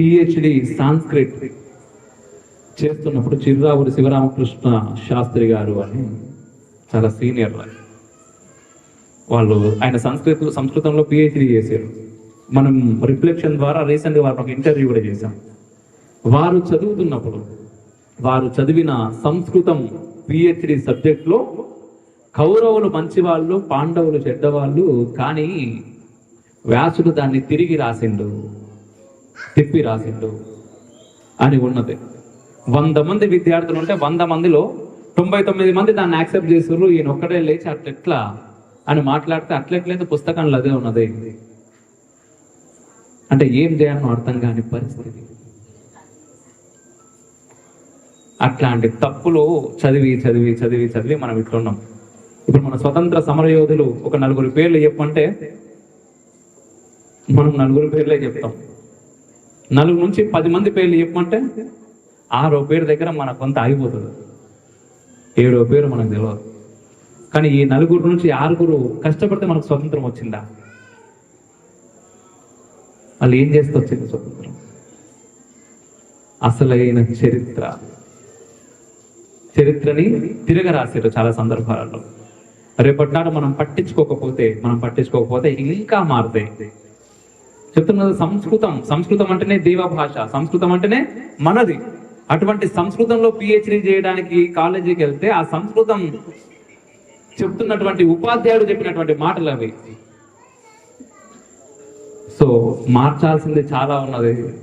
PhD Sanskrit చేస్తున్నప్పుడు చిరురావుడి శివరామకృష్ణ శాస్త్రి గారు అని చాలా సీనియర్ వాళ్ళు. ఆయన సంస్కృత సంస్కృతంలో పిహెచ్డి చేశారు. మనం రిఫ్లెక్షన్ ద్వారా రీసెంట్గా వారిని ఒక ఇంటర్వ్యూ కూడా చేశాం. వారు చదువుతున్నప్పుడు వారు చదివిన సంస్కృతం పిహెచ్డి సబ్జెక్ట్లో కౌరవులు మంచివాళ్ళు పాండవులు చెడ్డవాళ్ళు కానీ వ్యాసుడు దాన్ని తిరిగి రాసిండు. తిప్పి రాసిండు అని ఉన్నది. వంద మంది విద్యార్థులు ఉంటే వంద మందిలో తొంభై తొమ్మిది మంది దాన్ని యాక్సెప్ట్ చేసారు ఈయన ఒక్కడే లేచి అట్లెట్లా అని మాట్లాడితే అట్లెట్లేదు పుస్తకంలో అదే ఉన్నది. అంటే ఏం చేయాలో అర్థం కాని పరిస్థితి. అట్లాంటి తప్పులు చదివి చదివి చదివి చదివి మనం ఇట్లున్నాం ఇప్పుడు మన స్వతంత్ర సమరయోధులు ఒక నలుగురు పేర్లు చెప్పంటే మనం నలుగురు పేర్లే చెప్తాం. నలుగురు నుంచి పది మంది పేర్లు చెప్పమంటే ఆరో పేరు దగ్గర మన కొంత ఆగిపోతుంది. ఏడో పేరు మనకు తెలియదు కానీ ఈ నలుగురు నుంచి ఆరుగురు కష్టపడితే మనకు స్వతంత్రం వచ్చిందా? వాళ్ళు ఏం చేస్తే వచ్చింది స్వతంత్రం? అసలైన చరిత్ర. చరిత్రని తిరగరాశారు చాలా సందర్భాలలో. రేపటి నాడు మనం పట్టించుకోకపోతే మనం పట్టించుకోకపోతే ఇంకా మారుతాయి. చెప్తున్నది సంస్కృతం. సంస్కృతం అంటేనే దేవ భాష. సంస్కృతం అంటేనే మనది. అటువంటి సంస్కృతంలో పిహెచ్డి చేయడానికి కాలేజీకి వెళ్తే ఆ సంస్కృతం చెప్తున్నటువంటి ఉపాధ్యాయుడు చెప్పినటువంటి మాటలు అవి. సో మార్చాల్సింది చాలా ఉన్నది.